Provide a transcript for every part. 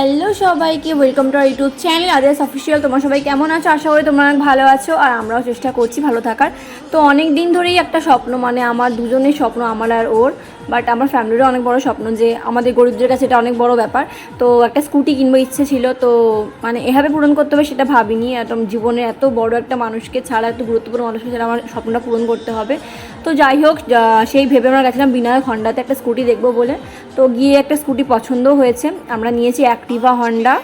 Hello সবাইকে welcome to our YouTube channel others official তোমার সবাই কেমন আছো? আশা করি তোমরা অনেক ভালো আছো, আর আমরাও চেষ্টা করছি ভালো থাকার। তো অনেক দিন ধরেই একটা স্বপ্ন মানে আমার দুজনের স্বপ্ন, আমার আর ওর। বাট আমার ফ্যামিলিরও অনেক বড় স্বপ্ন যে আমাদের গরিবদের কাছে এটা অনেক বড় ব্যাপার। তো একটা স্কুটি কিনবো ইচ্ছে ছিল, তো মানে এভাবে পূরণ করতে হবে সেটা ভাবিনি। একদম জীবনে এত বড় একটা মানুষকে ছাড়া, এত গুরুত্বপূর্ণ মানুষকে ছাড়া আমার স্বপ্নটা পূরণ করতে হবে। তো যাই হোক সেই ভেবে আমরা গেছিলাম বিনায়ক হন্ডাতে একটা স্কুটি দেখব বলে। তো গিয়ে একটা স্কুটি পছন্দও হয়েছে। আমরা নিয়েছি অ্যাক্টিভা হন্ডা।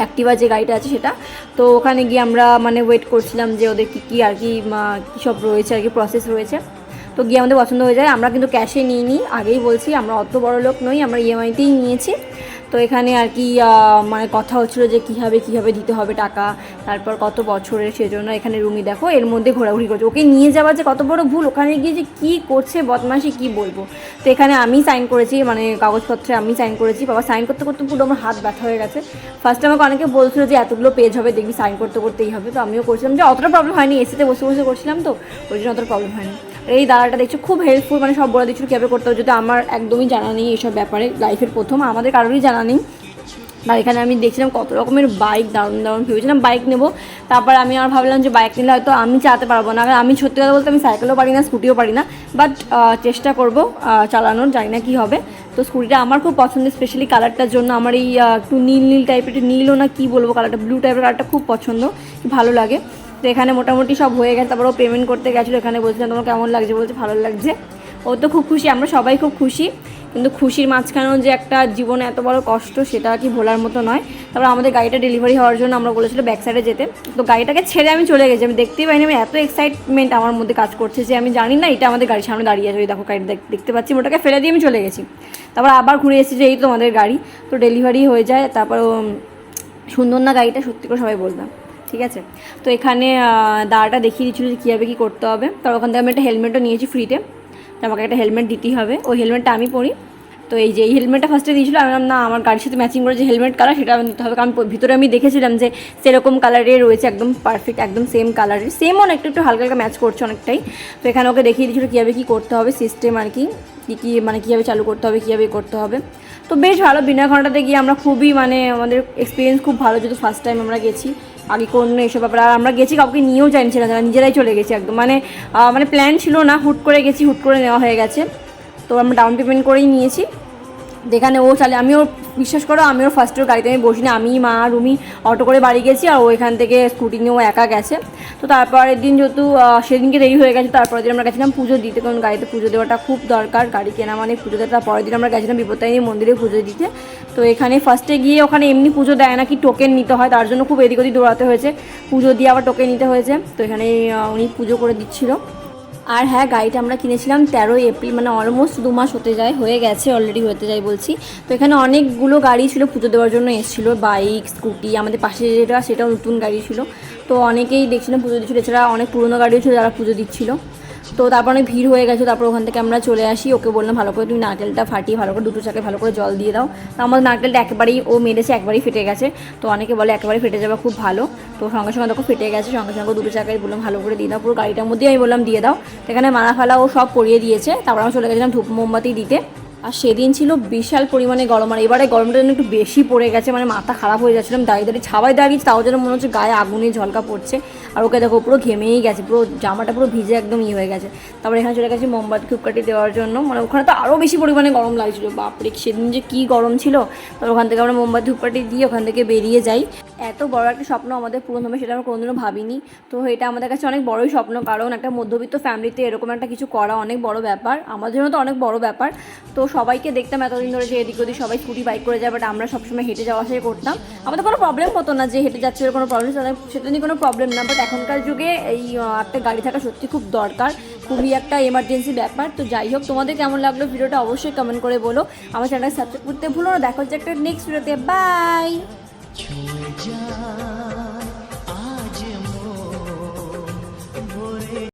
অ্যাক্টিভা যে গাড়িটা আছে সেটা। তো ওখানে গিয়ে আমরা মানে ওয়েট করছিলাম যে ওদের কী কী আর কী সব রয়েছে, আর কি প্রসেস রয়েছে। তো গিয়ে আমাদের পছন্দ হয়ে যায়। আমরা কিন্তু ক্যাশে নিই নি আগেই বলছি, আমরা অত বড় লোক নই, আমরা ইএমআইতেই নিয়েছি। তো এখানে আর কি মানে কথা হচ্ছিল যে কীভাবে কীভাবে দিতে হবে টাকা, তারপর কত বছরের সেজন্য এখানে রুমি দেখো, এর মধ্যে ঘোরাঘুরি করছে। ওকে নিয়ে যাওয়া যে কত বড় ভুল, ওখানে গিয়ে যে কী করছে বদমাশি, কী বলব? তো এখানে আমি সাইন করেছি মানে কাগজপত্রে আমি সাইন করেছি। বাবা সাইন করতে করতে পুরো আমার হাত ব্যথা হয়ে গেছে। ফার্স্টে আমাকে অনেকে বলছিল যে এতগুলো পেজ হবে, দেখবি সাইন করতে, করতেই হবে। তো আমিও করছিলাম, যে অতটা প্রবলেম হয়নি এসিতে বসে বসে করছিলাম তো, ওই জন্য অতটা প্রবলেম হয়নি। এই দাদাটা দেখছ, খুব হেল্পফুল মানে সব বলে দিচ্ছিল কীভাবে করতে হবে যদি আমার একদমই জানা নেই এইসব ব্যাপারে লাইফের প্রথম, আমাদের কারোরই জানা নেই। আর এখানে আমি দেখছিলাম কত রকমের বাইক দারুণ দারুণ ভেবেছিলাম বাইক নেব, তারপর আমি আর ভাবলাম যে বাইক নিলে হয়তো আমি চালাতে পারব না, আমি সত্যি কথা বলতে আমি সাইকেলও পারি না স্কুটিও পারি না বাট চেষ্টা করব চালানোর, জানি না কী হবে। তো স্কুটিটা আমার খুব পছন্দ স্পেশালি কালারটার জন্য আমার এই একটু নীল নীল টাইপের নীলও না কী বলব কালারটা ব্লু টাইপের কালারটা খুব পছন্দ, ভালো লাগে। তো এখানে মোটামুটি সব হয়ে গেছে। তারপর ও পেমেন্ট করতে গেছিল, এখানে বলছিলাম তোমার কেমন লাগছে? বলছে, ভালো লাগছে। ও তো খুব খুশি, আমরা সবাই খুব খুশি। কিন্তু খুশির মাঝখানেও যে একটা জীবনে এত বড় কষ্ট, সেটা কি ভোলার মতো নয়। তারপর আমাদের গাড়িটা ডেলিভারি হওয়ার জন্য আমরা বলেছিল ব্যাক সাইডে যেতে। তো গাড়িটাকে ছেড়ে আমি চলে গেছি। আমি দেখতেই পাইনি, আমি এত এক্সাইটমেন্ট আমার মধ্যে কাজ করছে যে আমি জানি না, এটা আমাদের গাড়ির সামনে দাঁড়িয়ে আছে। দেখো গাড়ি দেখতে পাচ্ছি ওটাকে ফেলে দিয়ে আমি চলে গেছি। তারপর আবার ঘুরে এসেছি যে এই তো আমাদের গাড়ি। তো ডেলিভারি হয়ে যায়, তারপর সুন্দর না গাড়িটা সত্যি করে সবাই বললাম ঠিক আছে? তো এখানে দাঁড়াটা দেখিয়ে দিচ্ছিল যে কীভাবে কী করতে হবে। তার ওখান থেকে আমি একটা হেলমেটও নিয়েছি ফ্রিতে তো আমাকে একটা হেলমেট দিতেই হবে। ওই হেলমেটটা আমি পরি। তো এই যে, এই হেলমেটটা ফার্স্টে দিয়েছিল, আমি না, আমার গাড়ির সাথে ম্যাচিং করে যে হেলমেট কালার সেটা দিতে হবে। কারণ ভিতরে আমি দেখেছিলাম যে, সেরকম কালারের রয়েছে একদম পারফেক্ট একদম সেম কালারের সেম অনেকটা একটু হালকা হালকা ম্যাচ করছে অনেকটাই। তো এখানে ওকে দেখিয়ে দিয়েছিলো কীভাবে কী করতে হবে সিস্টেম আর কি কী কী মানে কীভাবে চালু করতে হবে, কীভাবে করতে হবে। তো বেশ ভালো, বিনা ঘন্টাতে গিয়ে আমরা খুবই মানে আমাদের এক্সপিরিয়েন্স খুব ভালো, যেহেতু ফার্স্ট টাইম আমরা গেছি। আগে কোনো এসব ব্যাপার, আর আমরা গেছি কাউকে নিয়েও জানছি না নিজেরাই চলে গেছি একদম। মানে মানে প্ল্যান ছিল না, হুট করে গেছি, হুট করে নেওয়া হয়ে গেছে। তো আমরা ডাউন পেমেন্ট করেই নিয়েছি। যেখানে ও চালে, আমিও বিশ্বাস করো, আমিও ফার্স্ট ওর গাড়িতে আমি বসিনি, আমি, মা, রুমি অটো করে বাড়ি গেছি আর ও এখান থেকে স্কুটি নিয়ে ও একা গেছে। তো তারপরের দিন যেহেতু সেদিনকে দেরি হয়ে গেছে, তারপরের দিন আমরা গেছিলাম পুজো দিতে, কারণ গাড়িতে পুজো দেওয়াটা খুব দরকার, গাড়ি কেনা মানে পুজো দেওয়া তারপরের দিন আমরা গেছিলাম বিপত্তারিণী মন্দিরে পুজো দিতে। তো এখানে ফার্স্টে গিয়ে ওখানে এমনি পুজো দেয় না কি টোকেন নিতে হয়, তার জন্য খুব এদিক ওদিক দৌড়াতে হয়েছে। পুজো দিয়ে আবার টোকেন নিতে হয়েছে, তো এখানে উনি পুজো করে দিচ্ছিল। আর হ্যাঁ গাড়িটা আমরা কিনেছিলাম তেরোই এপ্রিল মানে অলমোস্ট দু মাস হতে যায়, হয়ে গেছে অলরেডি হতে যায় বলছি। তো এখানে অনেকগুলো গাড়ি ছিল, পুজো দেওয়ার জন্য এসেছিল বাইক স্কুটি আমাদের পাশে যেটা, সেটাও নতুন গাড়ি ছিল। তো অনেকেই দেখছিলাম পুজো দিচ্ছিল, এছাড়া অনেক পুরনো গাড়িও ছিল যারা পুজো দিচ্ছিল। তো তারপর অনেক ভিড় হয়ে গেছে, তারপর ওখান থেকে আমরা চলে আসি। ওকে বললাম, ভালো করে তুমি নারকেলটা ফাটিয়ে, ভালো করে দুটো চাকে ভালো করে জল দিয়ে দাও। তো আমার নারকেলটা একবারেই ও মেরেছে, একবারেই ফেটে গেছে। তো অনেকে বলে একবারে ফেটে যাবে, খুব ভালো। তো সঙ্গে সঙ্গে দেখো ফেটে গেছে, সঙ্গে সঙ্গে দুটো চাকে বললাম, ভালো করে দিয়ে দাও, পুরো গাড়িটার মধ্যেই আমি বললাম, দিয়ে দাও। সেখানে মালা ফালা ও সব পরিয়ে দিয়েছে। তারপর আমরা চলে গেছিলাম ধূপ মোমবাতি দিতে। আর সেদিন ছিল বিশাল পরিমাণে গরম, আর এবারে গরমটা যেন একটু বেশি পড়ে গেছে মানে মাথা খারাপ হয়ে যাচ্ছিলাম দাঁড়িয়ে দাঁড়িয়ে ছাবাই দাঁড়িয়েছি, তাও যেন মনে হচ্ছে গায়ে আগুনে ঝলকা পড়ছে। আর ওকে দেখো, পুরো ঘেমেই গেছে, পুরো জামাটা পুরো ভিজে একদম ইয়ে হয়ে গেছে। তারপর এখানে চলে গেছি মোমবাতি ধূপকাঠি দেওয়ার জন্য। মানে ওখানে তো আরও বেশি পরিমাণে গরম লাগছিল। বাপরে, সেদিন যে কী গরম ছিল। তারপর ওখান থেকে আমরা মোমবাতি ধূপকাঠি দিয়ে ওখান থেকে বেরিয়ে যাই। এত বড় একটা স্বপ্ন আমাদের পূরণ হবে সেটা আমরা কোনোদিনও ভাবিনি। তো এটা আমাদের কাছে অনেক বড়ই স্বপ্ন, কারণ একটা মধ্যবিত্ত ফ্যামিলিতে এরকম একটা কিছু করা অনেক বড় ব্যাপার। আমাদের জন্য তো অনেক বড় ব্যাপার। তো সবাইকে দেখতাম এতদিন ধরে যে এদিক ওদিক সবাই স্কুটি বাইক করে যায় বাট আমরা সবসময় হেঁটে যাওয়া আসাই করতাম। আমাদের কোনো প্রবলেম হতো না যে হেঁটে যাচ্ছে কোনো প্রবলেম সেটা নিয়ে কোনো প্রবলেম না বাট এখনকার যুগে এই একটা গাড়ি থাকা সত্যি খুব দরকার, খুবই একটা এমার্জেন্সি ব্যাপার। তো যাই হোক, তোমাদের কেমন লাগল ভিডিওটা অবশ্যই কমেন্ট করে বলো। আমার চ্যানেলটা সাবস্ক্রাইব করতে ভুলো না, দেখা হচ্ছে একটা নেক্সট ভিডিওতে বাই